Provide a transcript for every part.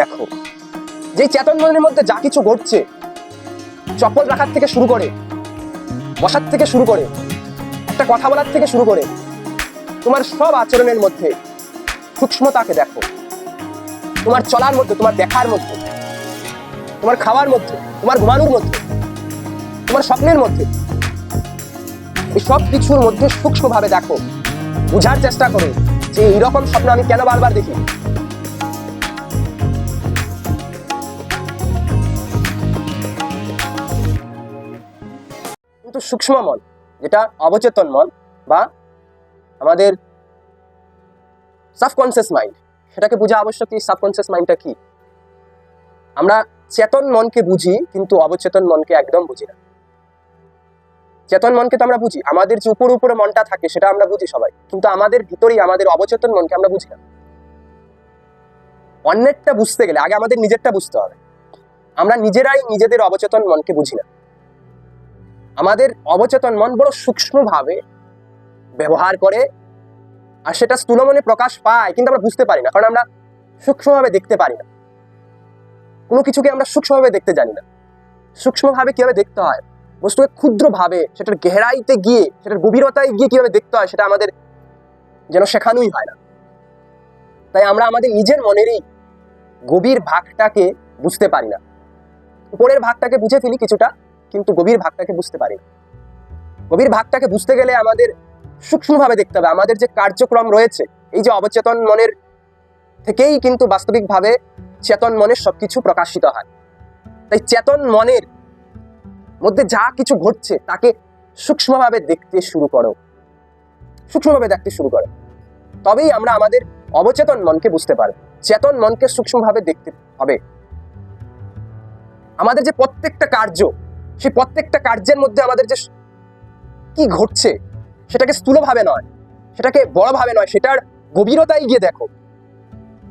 দেখো যে চেতন মনের মধ্যে যা কিছু ঘটছে চপ্পল রাখার থেকে শুরু করে, বসার থেকে শুরু করে, একটা কথা বলার থেকে শুরু করে, তোমার সব আচরণের মধ্যে সূক্ষ্মতাকে দেখো। তোমার চলার মধ্যে, তোমার দেখার মধ্যে, তোমার খাওয়ার মধ্যে, তোমার ঘুমানোর মধ্যে, তোমার স্বপ্নের মধ্যে, এই সব কিছুর মধ্যে সূক্ষ্মভাবে দেখো, বুঝার চেষ্টা করো যে এইরকম স্বপ্ন আমি কেন বারবার দেখি? সূক্ষ্ম মন যেটা অবচেতন মন বা আমাদের সাবকনসিয়াস মাইন্ড সেটাকে বোঝা আবশ্যক এই সাবকনসিয়াস মাইন্ডটা কি? আমরা চেতন মনকে বুঝি, কিন্তু অবচেতন মনকে একদম বুঝি না। চেতন মনকে তো আমরা বুঝি, আমাদের যে উপর উপরে মনটা থাকে সেটা আমরা বুঝি সবাই, কিন্তু আমাদের ভিতরেই আমাদের অবচেতন মনকে আমরা বুঝি না। অন্যেরটা বুঝতে গেলে, আগে আমাদের নিজেরটা বুঝতে হবে। আমরা নিজেরাই নিজেদের অবচেতন মনকে বুঝি না। আমাদের অবচেতন মন বড় সূক্ষ্মভাবে ব্যবহার করে আর সেটা স্থূল মনে প্রকাশ পায়, কিন্তু আমরা বুঝতে পারি না, কারণ আমরা সূক্ষ্মভাবে দেখতে পারি না। কোনো কিছুকে আমরা সূক্ষ্মভাবে দেখতে জানি না। সূক্ষ্মভাবে কীভাবে দেখতে হয়? বস্তুকে ক্ষুদ্রভাবে, সেটার গেহরাইতে গিয়ে, সেটার গভীরতায় গিয়ে কীভাবে দেখতে হয়, সেটা আমাদের যেন শেখানোই হয় না। তাই আমরা আমাদের নিজের মনেরই গভীর ভাগটাকে বুঝতে পারি না। উপরের ভাগটাকে বুঝে ফেলি কিছুটা কিন্তু গভীর ভাগটাকে বুঝতে পারি। না গভীর ভাগটাকে বুঝতে গেলে আমাদের সূক্ষ্মভাবে দেখতে হবে। আমাদের যে কার্যক্রম রয়েছে, এই যে অবচেতন মনের থেকেই কিন্তু বাস্তবিকভাবে চেতন মনের সবকিছু প্রকাশিত হয়। তাই চেতন মনের মধ্যে যা কিছু ঘটছে, তাকে সূক্ষ্মভাবে দেখতে শুরু করো। সূক্ষ্মভাবে দেখতে শুরু করো। তবেই আমরা আমাদের অবচেতন মনকে বুঝতে পারব। চেতন মনকে সূক্ষ্মভাবে দেখতে হবে। আমাদের যে প্রত্যেকটা কার্য সেই প্রত্যেকটা কার্যের মধ্যে আমাদের যে কি ঘটছে, সেটাকে স্থূলভাবে নয়, সেটাকে বড়ভাবে নয়, সেটার গভীরতায় গিয়ে দেখো,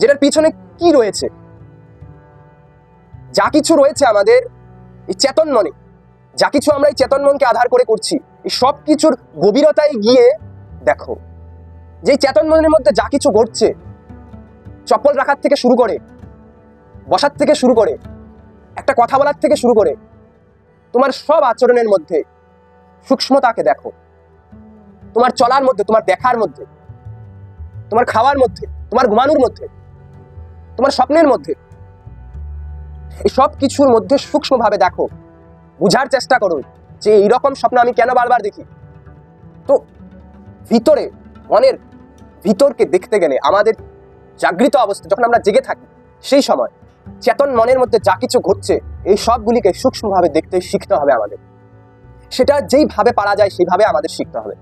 যেটার পিছনে কি রয়েছে। যা কিছু রয়েছে আমাদের এই চেতন মনে যা কিছু আমরা এই চেতন মনকে আধার করে করছি, এই সব কিছুর গভীরতায় গিয়ে দেখো। যে চেতন মনের মধ্যে যা কিছু ঘটছে, চপ্পল রাখার থেকে শুরু করে, বসার থেকে শুরু করে, একটা কথা বলার থেকে শুরু করে তোমার সব আচরণের মধ্যে সূক্ষ্মতাকে দেখো। তোমার চলার মধ্যে, তোমার দেখার মধ্যে, তোমার খাওয়ার মধ্যে, তোমার ঘুমানোর মধ্যে, তোমার স্বপ্নের মধ্যে, এই সব কিছুর মধ্যে সূক্ষ্মভাবে দেখো। বুঝার চেষ্টা করো যে এইরকম স্বপ্ন আমি কেন বারবার দেখি। তো ভিতরে, মনের ভিতরকে দেখতে গেলে আমাদের জাগৃত অবস্থা, যখন আমরা জেগে থাকি, সেই সময় চেতন মনের মধ্যে যা কিছু ঘটছে, এই সবগুলিকে সূক্ষ্মভাবে দেখতে শিখতে হবে আমাদের। সেটা যেইভাবে পারা যায়, সেইভাবে আমাদের শিখতে হবে।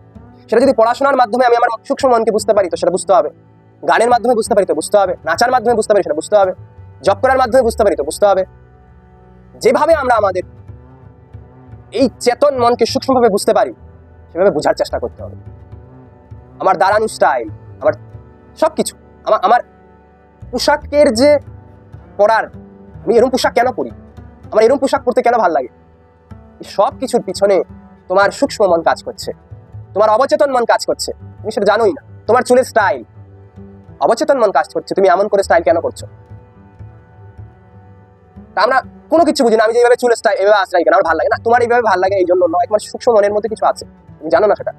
সেটা যদি পড়াশোনার মাধ্যমে আমি আমার সূক্ষ্ম মনকে বুঝতে পারি, তো সেটা বুঝতে হবে। গানের মাধ্যমে বুঝতে পারি, তো বুঝতে হবে। নাচার মাধ্যমে বুঝতে পারি, সেটা বুঝতে হবে। জব করার মাধ্যমে বুঝতে পারি, তো বুঝতে হবে। যেভাবে আমরা আমাদের এই চেতন মনকে সূক্ষ্মভাবে বুঝতে পারি, সেভাবে বোঝার চেষ্টা করতে হবে। আমার দাঁড়ানো স্টাইল আমার সব কিছু আমার আমার পোশাকের যে পরার আমি এরকম পোশাক কেন পরি? আমার এরকম পোশাক পরতে কেন ভালো লাগে? সব কিছুর পিছনে তোমার সূক্ষ্ম মন কাজ করছে। তোমার অবচেতন মন কাজ করছে। তুমি সেটা জানোই না। তোমার চুলের স্টাইল অবচেতন মন কাজ করছে। তুমি এমন করে স্টাইল কেন করছ? আমরা কোনো কিছু বুঝি না। আমি যে এইভাবে চুলের স্টাইল এভাবে আশ্রয় কেন আমার ভালো লাগে না। তোমার এইভাবে ভালো লাগে এই জন্য নয়। তোমার সূক্ষ্ম মনের মধ্যে কিছু আছে। তুমি জানো না সেটা।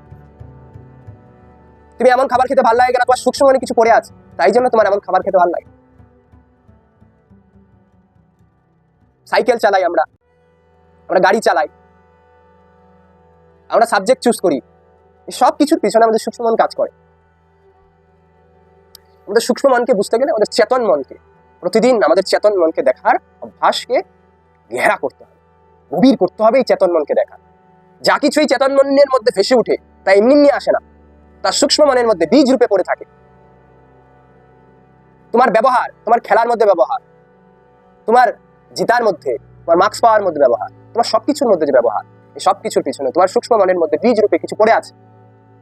তুমি এমন খাবার খেতে ভালো লাগে কেন? তোমার সূক্ষ্ম মনে কিছু পড়ে আছে। তাই জন্য তোমার এমন খাবার খেতে ভালো লাগে। সাইকেল চালাই আমরা। আমরা গাড়ি চালাই। আমরা সাবজেক্ট চুজ করি। সব কিছুর পিছনে আমাদের সূক্ষ্ম মন কাজ করে। আমাদের সূক্ষ্ম মনকে বুঝতে গেলে আমাদের চেতন মনকে, প্রতিদিন আমাদের চেতন মনকে দেখার অভ্যাসকে ঘেরা করতে হবে। গভীর করতে হবে এই চেতন মনকে দেখা যা কিছু এই চেতন মনের মধ্যে ভেসে উঠে, তা এমনি নিয়ে আসে না। তার সূক্ষ্ম মনের মধ্যে বীজ রূপে পড়ে থাকে। তোমার ব্যবহার, তোমার খেলার মধ্যে ব্যবহার, তোমার জিতার মধ্যে, তোমার মার্কস পাওয়ার মধ্যে ব্যবহার, তোমার সবকিছুর মধ্যে যে ব্যবহার, এই সবকিছুর পিছনে তোমার সূক্ষ্ম মনের মধ্যে বীজ রূপে কিছু পড়ে আছে।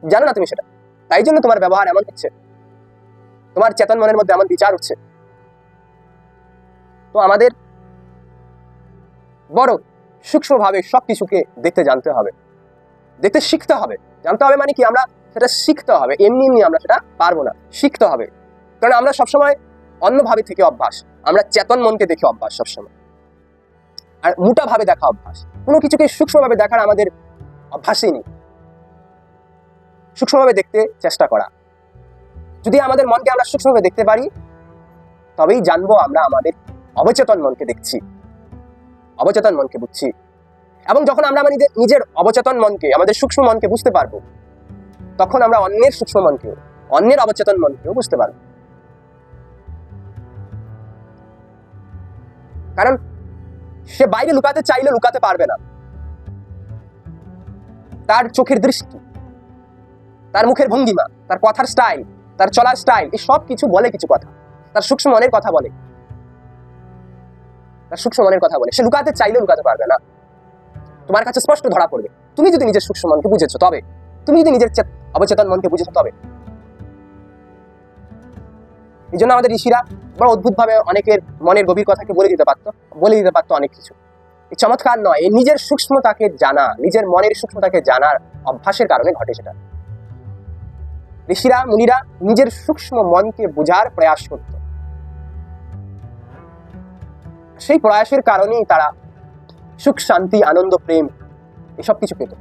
জানো না তুমি সেটা? তাই জন্য তোমার ব্যবহার এমন হচ্ছে। তোমার চেতন মনের মধ্যে এমন বিচার উঠছে তো আমাদের বড় সূক্ষ্মভাবে সবকিছুকে দেখতে জানতে হবে। দেখতে শিখতে হবে। জানতে হবে মানে কি? আমরা সেটা শিখতে হবে। এমনি এমনি আমরা সেটা পারব না। শিখতে হবে। কারণ আমরা সবসময় অন্যভাবে থেকে অভ্যাস। আমরা চেতন মনকে দেখে অভ্যাস সবসময়। আর মোটা ভাবে দেখা অভ্যাস। কোনো কিছুকে সূক্ষ্মভাবে দেখার আমাদের অভ্যাসই নেই। সূক্ষ্মভাবে দেখতে চেষ্টা করা। যদি আমাদের মনকে আমরা সূক্ষ্মভাবে দেখতে পারি, তবেই জানব আমরা আমাদের অবচেতন মনকে দেখছি। অবচেতন মনকে বুঝছি। এবং যখন আমরা আমাদের নিজের অবচেতন মনকে, আমাদের সূক্ষ্ম মনকে বুঝতে পারব, তখন আমরা অন্যের সূক্ষ্ম মনকেও, অন্যের অবচেতন মনকেও বুঝতে পারব। কারণ সে বাইরে লুকাতে চাইলে লুকাতে পারবে না। তার চোখের দৃষ্টি, তার মুখের ভঙ্গিমা, তার কথার স্টাইল তার চলার স্টাইল এই সব কিছু বলে কিছু কথা। তার সূক্ষ্ম মনের কথা বলে। তার সূক্ষ্ম মনের কথা বলে। সে লুকাতে চাইলে লুকাতে পারবে না। তোমার কাছে স্পষ্ট ধরা পড়বে। তুমি যদি নিজের সূক্ষ্ম মনকে বুঝেছ, তবে। তুমি যদি নিজের চেত- অবচেতন মনকে বুঝেছ, তবে। এই জন্য আমাদের ঋষিরা বড় অদ্ভুতভাবে অনেকের মনের গভীর কথাকে বলে দিতে পারতো, বলে দিতে পারতো অনেক কিছু। এই চমৎকার নয় এই নিজের সূক্ষ্মতাকে জানা, নিজের মনের সূক্ষ্মতাকে জানার অভ্যাসের কারণে ঘটে সেটা। ঋষিরা, মুনিরা নিজের সূক্ষ্ম মনকে বোঝার প্রয়াস করত। সেই প্রয়াসের কারণেই তারা সুখ, শান্তি, আনন্দ, প্রেম, এসব কিছু পেত।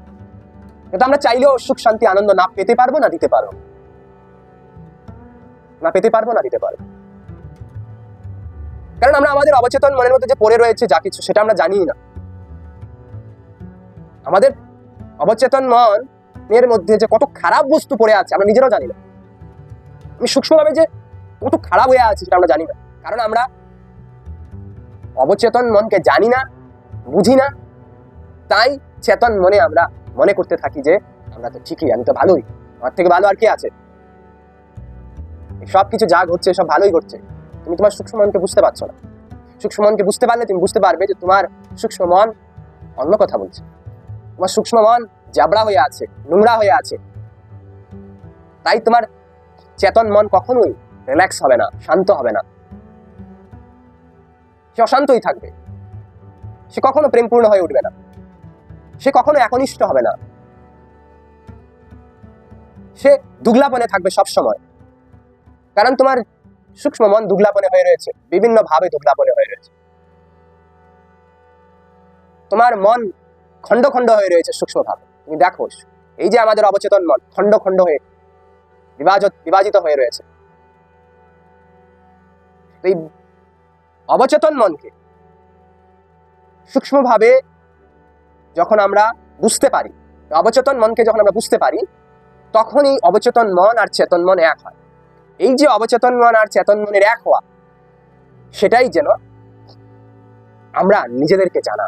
কিন্তু আমরা চাইলেও সুখ, শান্তি, আনন্দ না পেতে পারব না, দিতে পারব না পেতে পারব, না দিতে পারব। কারণ আমরা আমাদের অবচেতন মনের মধ্যে যে পড়ে রয়েছে যা কিছু, সেটা আমরা জানি না। আমাদের অবচেতন মন এর মধ্যে যে কত খারাপ বস্তু পড়ে আছে, আমরা নিজেরাও জানি না। আমি সূক্ষ্মভাবে যে কত খারাপ হয়ে আছে, সেটা আমরা জানি না। কারণ আমরা অবচেতন মনকে জানি না, বুঝি না। তাই চেতন মনে আমরা মনে করতে থাকি যে, আমরা তো ঠিকই, আমি তো ভালোই। আমার থেকে ভালো আর কে আছে? সব কিছু যা ঘটছে, সব ভালোই ঘটছে। তুমি তোমার সূক্ষ্ম মনকে বুঝতে পারছ না। সূক্ষ্ম মনকে বুঝতে পারলে তুমি বুঝতে পারবে যে তোমার সূক্ষ্ম মন অন্য কথা বলছে। তোমার সূক্ষ্ম মন জাবড়া হয়ে আছে, নোংরা হয়ে আছে। তাই তোমার চেতন মন কখনোই রিল্যাক্স হবে না, শান্ত হবে না। সে অশান্তই থাকবে। সে কখনো প্রেমপূর্ণ হয়ে উঠবে না। সে কখনো একনিষ্ঠ হবে না। সে দুগলাপনে থাকবে সব সময় কারণ তোমার সূক্ষ্ম মন দুগলাপনে হয়ে রয়েছে, বিভিন্ন ভাবে দুগলাপনে হয়ে রয়েছে। তোমার মন খণ্ড খণ্ড হয়ে রয়েছে সূক্ষ্ম ভাবে। তুমি দেখো, এই যে আমাদের অবচেতন মন, খণ্ড খণ্ড হয়ে বিভাজিত হয়ে রয়েছে। এই অবচেতন মনকে সূক্ষ্মভাবে যখন আমরা বুঝতে পারি, অবচেতন মনকে যখন আমরা বুঝতে পারি তখন এই অবচেতন মন আর চেতন মন এক হয়। এই যে অবচেতন মন আর চেতন মনের এক হওয়া, সেটাই যেন আমরা নিজেদেরকে জানা।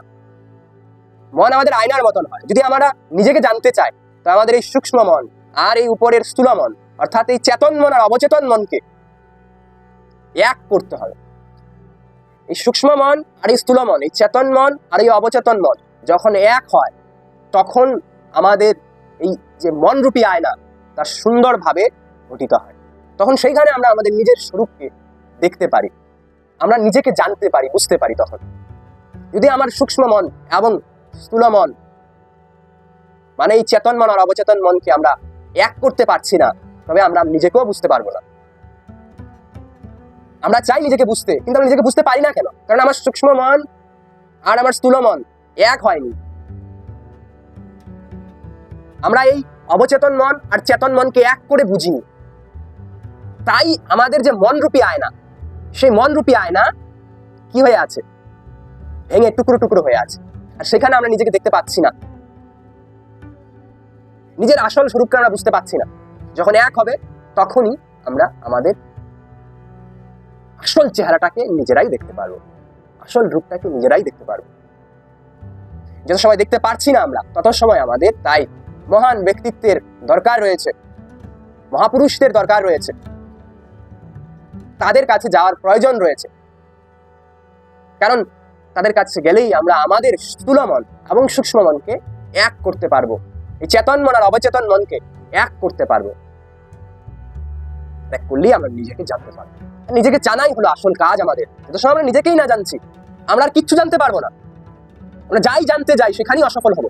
মন আমাদের আয়নার মতন হয়। যদি আমরা নিজেকে জানতে চাই, তো আমাদের এই সূক্ষ্ম মন আর এই উপরের স্থূল মন, অর্থাৎ এই চেতন মন আর অবচেতন মনকে এক করতে হবে। এই সূক্ষ্ম মন আর এই স্থূল মন, এই চেতন মন আর এই অবচেতন মন যখন এক হয়, তখন আমাদের এই যে মনরূপী আয়না, তার সুন্দরভাবে গঠিত হয়। তখন সেইখানে আমরা আমাদের নিজের স্বরূপকে দেখতে পারি। আমরা নিজেকে জানতে পারি, বুঝতে পারি তখন। যদি আমার সূক্ষ্ম মন এবং স্থূল মন মানে এই চেতন মন আর অবচেতন মনকে আমরা এক করতে পারছি না, তবে আমরা নিজেকেও বুঝতে পারব না। আমরা চাই নিজেকে বুঝতে, কিন্তু আমরা নিজেকে বুঝতে পারি না কেন? কারণ আমার সূক্ষ্ম মন আর আমার স্থূল মন এক হয়নি। আমরা এই অবচেতন মন আর চেতন মনকে এক করে বুঝিনি। তাই আমাদের যে মনরূপী আয়না, সেই মনরূপী আয়না কি হয়ে আছে? ভেঙে টুকরো টুকরো হয়ে আছে। আর সেখানে আমরা নিজেকে দেখতে পাচ্ছি না। নিজের আসল স্বরূপকে আমরা বুঝতে পারছি না। যখন এক হবে, তখনই আমরা আমাদের আসল চেহারাটাকে নিজেরাই দেখতে পারব। আসল রূপটাকে নিজেরাই দেখতে পারব। যত সময় দেখতে পারছি না আমরা, তত সময় আমাদের তাই মহান ব্যক্তিত্বের দরকার রয়েছে। মহাপুরুষদের দরকার রয়েছে। তাদের কাছে যাওয়ার প্রয়োজন রয়েছে। কারণ তাদের কাছে গেলেই আমরা আমাদের স্থূল মন এবং সূক্ষ্ম মনকে এক করতে পারব। এই চেতন মন আর অবচেতন মনকে এক করতে পারব। এক করলেই আমরা নিজেকে জানতে পারব। নিজেকে জানাই হলো আসল কাজ আমাদের। যত সময় আমরা নিজেকেই না জানছি। আমরা আর কিচ্ছু জানতে পারব না। আমরা যাই জানতে যাই, সেখানেই অসফল হব।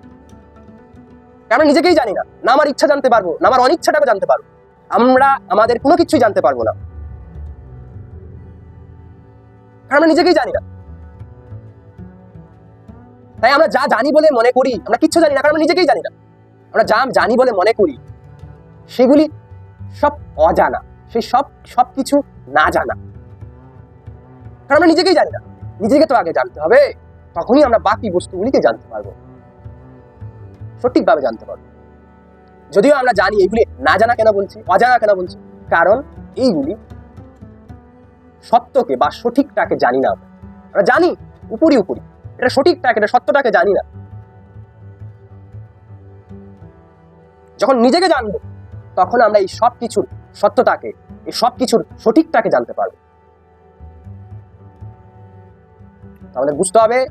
কারণ নিজেকেই জানি না। না আমার ইচ্ছা জানতে পারব, না আমার অনিচ্ছাটাকে জানতে পারব। আমরা, আমাদের কোনো কিছুই জানতে পারব না। কারণ আমরা নিজেকেই জানি না। তাই আমরা যা জানি বলে মনে করি, আমরা কিচ্ছু জানি না, কারণ আমরা নিজেকেই জানি না। আমরা যা জানি বলে মনে করি, সেগুলি সব অজানা, সেই সব সব কিছু না জানা। কারণ আমরা নিজেকেই জানি না। নিজেকে তো আগে জানতে হবে, তখনই আমরা বাকি বস্তুগুলিকে জানতে পারব। সঠিকভাবে জানতে পারব। যদিও আমরা জানি এগুলি না জানা কেন বলছি, অজানা কেন বলছি, কারণ এইগুলি সত্যকে বা সঠিকটাকে জানি না আমরা। জানি, উপরি উপরি। এটা সঠিকটাকে এটা সত্যটাকে জানি না। যখন নিজেকে জানব, তখন আমরা এই সব কিছুর সত্যতাকে এই সব কিছুর সঠিকটাকে জানতে পারব। আমাদের বুঝতে হবে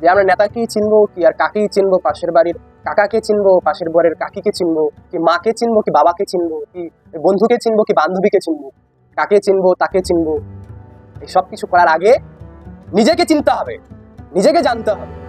যে আমরা নেতাকেই চিনবো কি আর কাকেই চিনবো? পাশের বাড়ির কাকাকে চিনবো? পাশের বাড়ির কাকিকে চিনবো? কি মাকে চিনবো? কি বাবাকে চিনবো? কি বন্ধুকে চিনবো? কি বান্ধবীকে চিনবো? কাকে চিনবো, তাকে চিনবো। এই সব কিছু করার আগে নিজেকে চিনতে হবে, নিজেকে জানতে হবে।